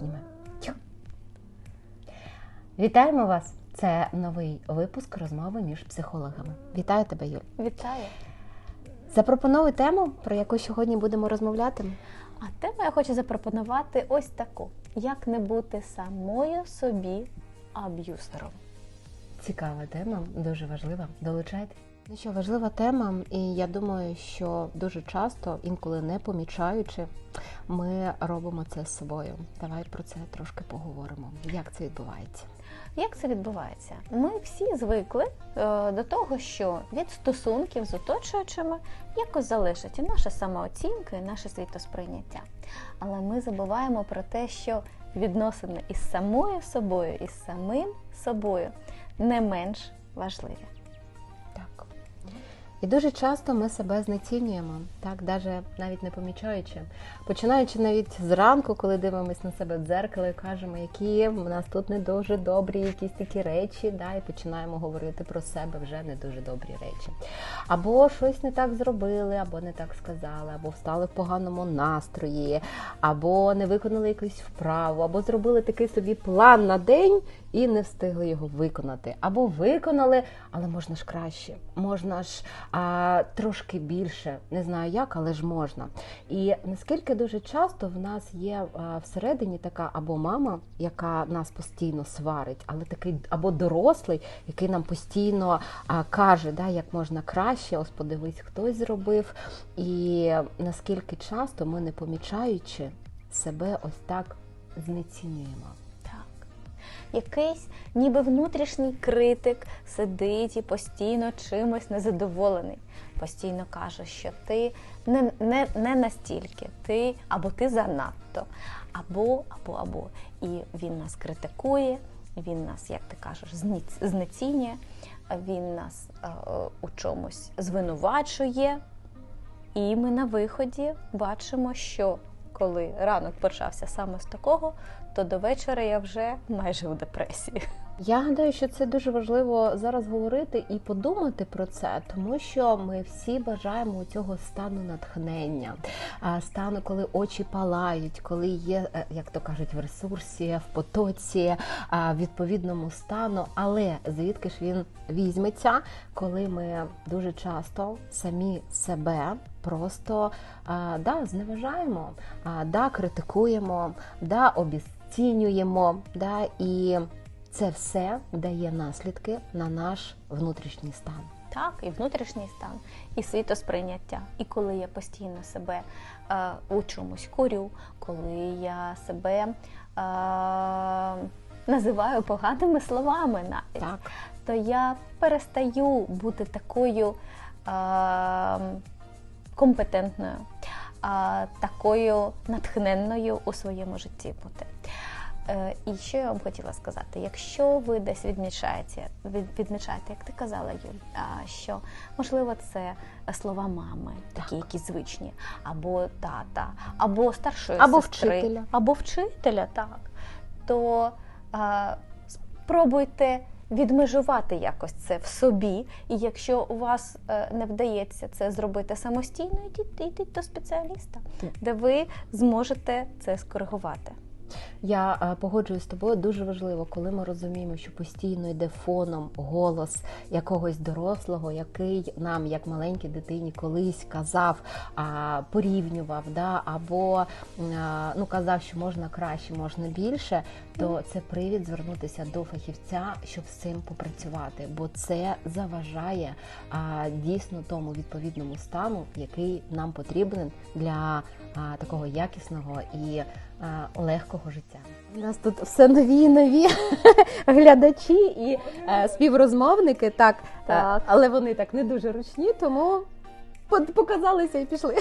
зніме. Тьху. Вітаємо вас! Це новий випуск розмови між психологами. Вітаю тебе, Юль. Вітаю! Запропонуй тему, про яку сьогодні будемо розмовляти. А тему я хочу запропонувати ось таку: як не бути самою собі аб'юзером. Цікава тема, дуже важлива. Долучайтесь. Ну що, важлива тема, і я думаю, що дуже часто, інколи не помічаючи, ми робимо це з собою. Давай про це трошки поговоримо. Як це відбувається? Як це відбувається? Ми всі звикли е, до того, що від стосунків з оточуючими якось залишить і наша самооцінка, і наше світосприйняття. Але ми забуваємо про те, що відносини із самою собою, із самим собою не менш важливі. І дуже часто ми себе знецінюємо, так, даже навіть не помічаючи. Починаючи навіть зранку, коли дивимося на себе в дзеркало і кажемо, які в нас тут не дуже добрі якісь такі речі, да, і починаємо говорити про себе вже не дуже добрі речі. Або щось не так зробили, або не так сказали, або встали в поганому настрої, або не виконали якусь вправу, або зробили такий собі план на день і не встигли його виконати. Або виконали, але можна ж краще, можна ж а, трошки більше. Не знаю як, але ж можна. І наскільки дуже часто в нас є всередині така або мама, яка нас постійно сварить, але такий або дорослий, який нам постійно каже, да, як можна краще, ось подивись, хтось зробив. І наскільки часто ми, не помічаючи себе, ось так знецінюємо. Якийсь ніби внутрішній критик сидить і постійно чимось незадоволений. Постійно каже, що ти не, не, не настільки, ти або ти занадто, або, або, або. І він нас критикує, він нас, як ти кажеш, знецінює, він нас е, у чомусь звинувачує. І ми на виході бачимо, що коли ранок почався саме з такого, то до вечора я вже майже у депресії. Я гадаю, що це дуже важливо зараз говорити і подумати про це, тому що ми всі бажаємо цього стану натхнення, стану, коли очі палають, коли є, е, як то кажуть, в ресурсі, в потоці, в відповідному стану. Але звідки ж він візьметься, коли ми дуже часто самі себе просто да, зневажаємо, да, критикуємо, да, обіцінюємо, да, і це все дає наслідки на наш внутрішній стан. Так, і внутрішній стан, і світосприйняття. І коли я постійно себе е, у чомусь корю, коли я себе е, називаю поганими словами навіть, Так, то я перестаю бути такою е, компетентною, е, такою натхненною у своєму житті бути. Е, І що я вам хотіла сказати? Якщо ви десь відмічаєте, відмічаєте, як ти казала, Юль, що можливо це слова мами, такі якісь звичні, або тата, або старшої Або сестри, вчителя. або вчителя, так, то а, спробуйте відмежувати якось це в собі. І якщо у вас е, не вдається це зробити самостійно, йдіть, йдіть до спеціаліста, де ви зможете це скоригувати. Я е, погоджуюсь з тобою. Дуже важливо, коли ми розуміємо, що постійно йде фоном голос якогось дорослого, який нам, як маленькій дитині, колись казав, порівнював, да, або ну казав, що можна краще, можна більше, то це привід звернутися до фахівця, щоб з цим попрацювати, бо це заважає а, дійсно тому відповідному стану, який нам потрібен для а, такого якісного і а, легкого життя. У нас тут все нові і нові глядачі і е, співрозмовники, так, Так. е, але вони так не дуже ручні, тому показалися і пішли.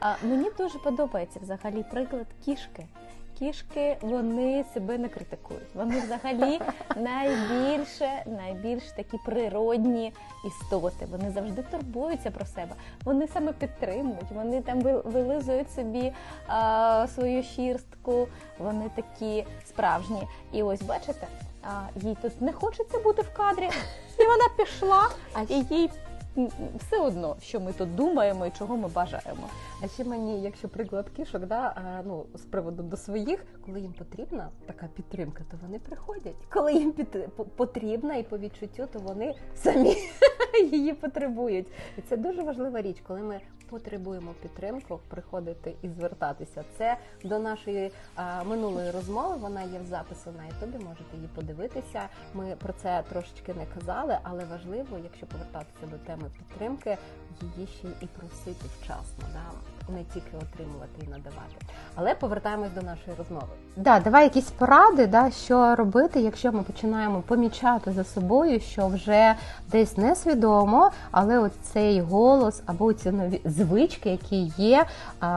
А мені дуже подобається взагалі приклад кішки. Кішки вони себе не критикують. Вони взагалі найбільше, найбільш такі природні істоти. Вони завжди турбуються про себе. Вони саме підтримують. Вони там ви- вилизують собі а, свою шірстку. Вони такі справжні. І ось бачите, а, їй тут не хочеться бути в кадрі, і вона пішла, А і їй все одно, що ми тут думаємо і чого ми бажаємо. А ще мені, якщо приклад кішок, да, а, ну, з приводу до своїх, коли їм потрібна така підтримка, то вони приходять. Коли їм потрібна і по відчуттю, то вони самі її потребують. І це дуже важлива річ, коли ми потребуємо підтримку, приходити і звертатися. Це до нашої а, минулої розмови. Вона є в запису на Ютубі. Можете її подивитися. Ми про це трошечки не казали, але важливо, якщо повертатися до теми підтримки, її ще і просити вчасно, да? не тільки отримувати і надавати. Але повертаємось до нашої розмови. Да, давай якісь поради, да, що робити, якщо ми починаємо помічати за собою, що вже десь несвідомо, але от цей голос або ці нові звички, які є,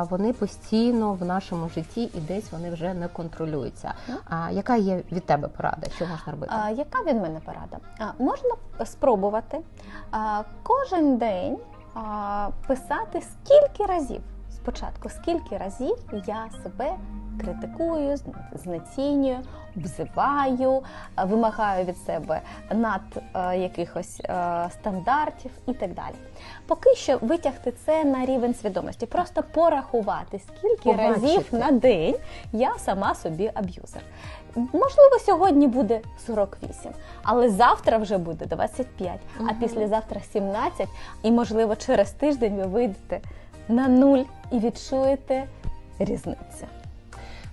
вони постійно в нашому житті і десь вони вже не контролюються. А яка є від тебе порада? Що можна робити? А, яка від мене порада? А, можна спробувати а, кожен день а, писати скільки разів. Спочатку, скільки разів я себе критикую, знецінюю, обзиваю, вимагаю від себе над е, якихось е, стандартів і так далі. Поки що витягти це на рівень свідомості, просто порахувати, скільки Побачити. разів на день я сама собі аб'юзер. Можливо, сьогодні буде 48, але завтра вже буде 25, а післязавтра 17, і можливо через тиждень ви вийдете на нуль і відчуєте різницю.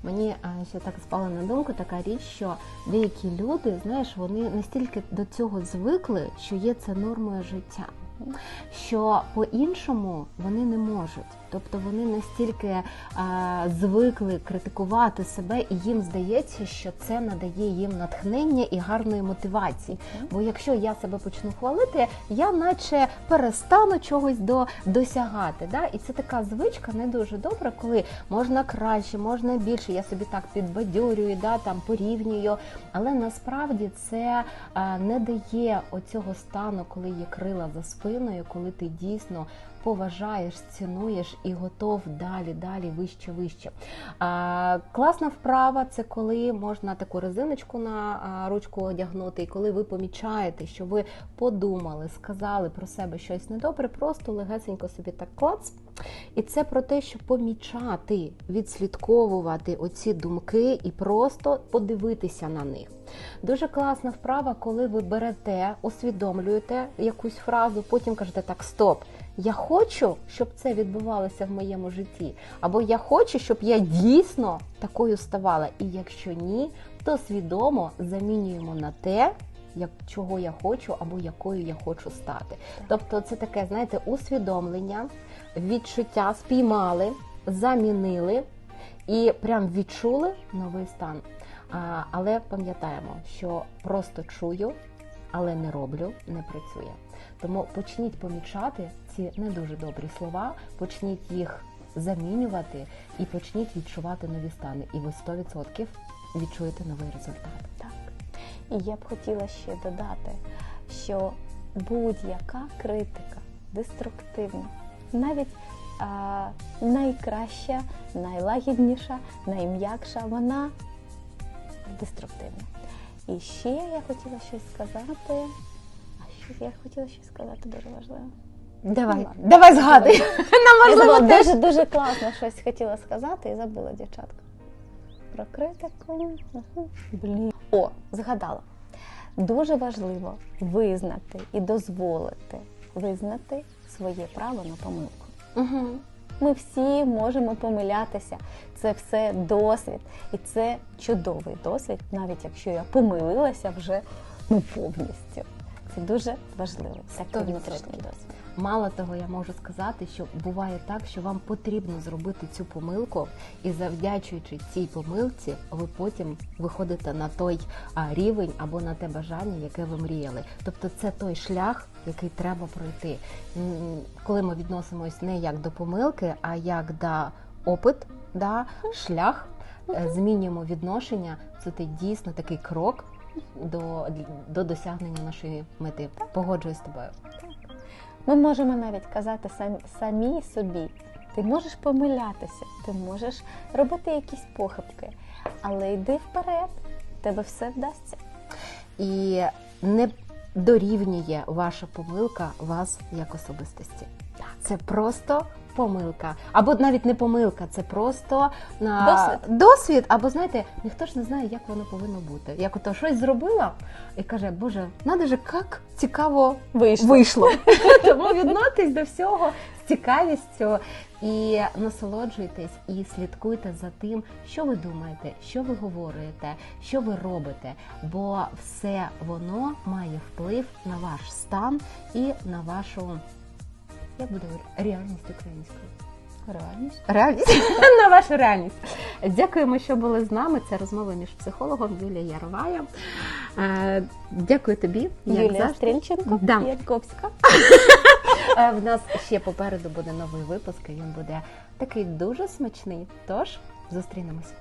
Мені ще так спала на думку така річ, що деякі люди, знаєш, вони настільки до цього звикли, що є це нормою життя. Що по-іншому вони не можуть, тобто вони настільки а, звикли критикувати себе, і їм здається, що це надає їм натхнення і гарної мотивації. Бо якщо я себе почну хвалити, я наче перестану чогось до, досягати. Да? І це така звичка не дуже добра, коли можна краще, можна більше. Я собі так підбадьорюю, да, там порівнюю. Але насправді це а, не дає оцього стану, коли є крила за спиною, коли ти дійсно поважаєш, цінуєш і готов далі, далі, вище, вище. А, класна вправа це коли можна таку резиночку на ручку одягнути, і коли ви помічаєте, що ви подумали, сказали про себе щось недобре, просто легесенько собі так клац. І це про те, що помічати, відслідковувати оці думки і просто подивитися на них. Дуже класна вправа, коли ви берете, усвідомлюєте якусь фразу, потім кажете так, стоп. Я хочу, щоб це відбувалося в моєму житті, або я хочу, щоб я дійсно такою ставала. І якщо ні, то свідомо замінюємо на те, як чого я хочу, або якою я хочу стати. Тобто, це таке, знаєте, усвідомлення, відчуття спіймали, замінили і прям відчули новий стан. Але пам'ятаємо, що просто чую, але не роблю, не працює. Тому почніть помічати ці не дуже добрі слова, почніть їх замінювати і почніть відчувати нові стани. І ви 100% відчуєте новий результат. Так. І я б хотіла ще додати, що будь-яка критика деструктивна, навіть а, найкраща, найлагідніша, найм'якша, вона деструктивна. І ще я хотіла щось сказати. А що я хотіла щось сказати дуже важливо. Давай, ладно. давай згадуй. Нам Я важливо теж. дуже, дуже класно щось хотіла сказати і забула, дівчатка. Про критику. Мгм. Блін. О, згадала. Дуже важливо визнати і дозволити визнати своє право на помилку. Угу. Ми всі можемо помилятися. Це все досвід. І це чудовий досвід, навіть якщо я помилилася вже ну, повністю. Це дуже важливо. Такий внутрішній досвід. Мало того, я можу сказати, що буває так, що вам потрібно зробити цю помилку, і завдячуючи цій помилці, ви потім виходите на той рівень або на те бажання, яке ви мріяли. Тобто це той шлях, який треба пройти. Коли ми відносимось не як до помилки, а як до опит, да, шлях, е, змінюємо відношення. Це дійсно такий крок до, до досягнення нашої мети. Погоджуюсь з тобою. Ми можемо навіть казати самі, собі. Ти можеш помилятися, ти можеш робити якісь похибки, але йди вперед, тебе все вдасться. І не дорівнює ваша помилка вас як особистості. Це просто помилка. Або навіть не помилка, це просто а, Досвід. досвід. Або знаєте, ніхто ж не знає, як воно повинно бути. Як ото щось зробила і каже, Боже, надо же, як цікаво Вийшло. вийшло. Тому відноситесь до всього з цікавістю і насолоджуйтесь, і слідкуйте за тим, що ви думаєте, що ви говорите, що ви робите. Бо все воно має вплив на ваш стан і на вашу. Як буде реальність українською? Реальність. Реальність на вашу реальність. Дякуємо, що були з нами. Це розмова між психологом Юлією Яровая. Е, Дякую тобі. як Юлія завжди. Стрільченко, Да. Янковська. Е, В нас ще попереду буде новий випуск, і він буде такий дуже смачний. Тож зустрінемось.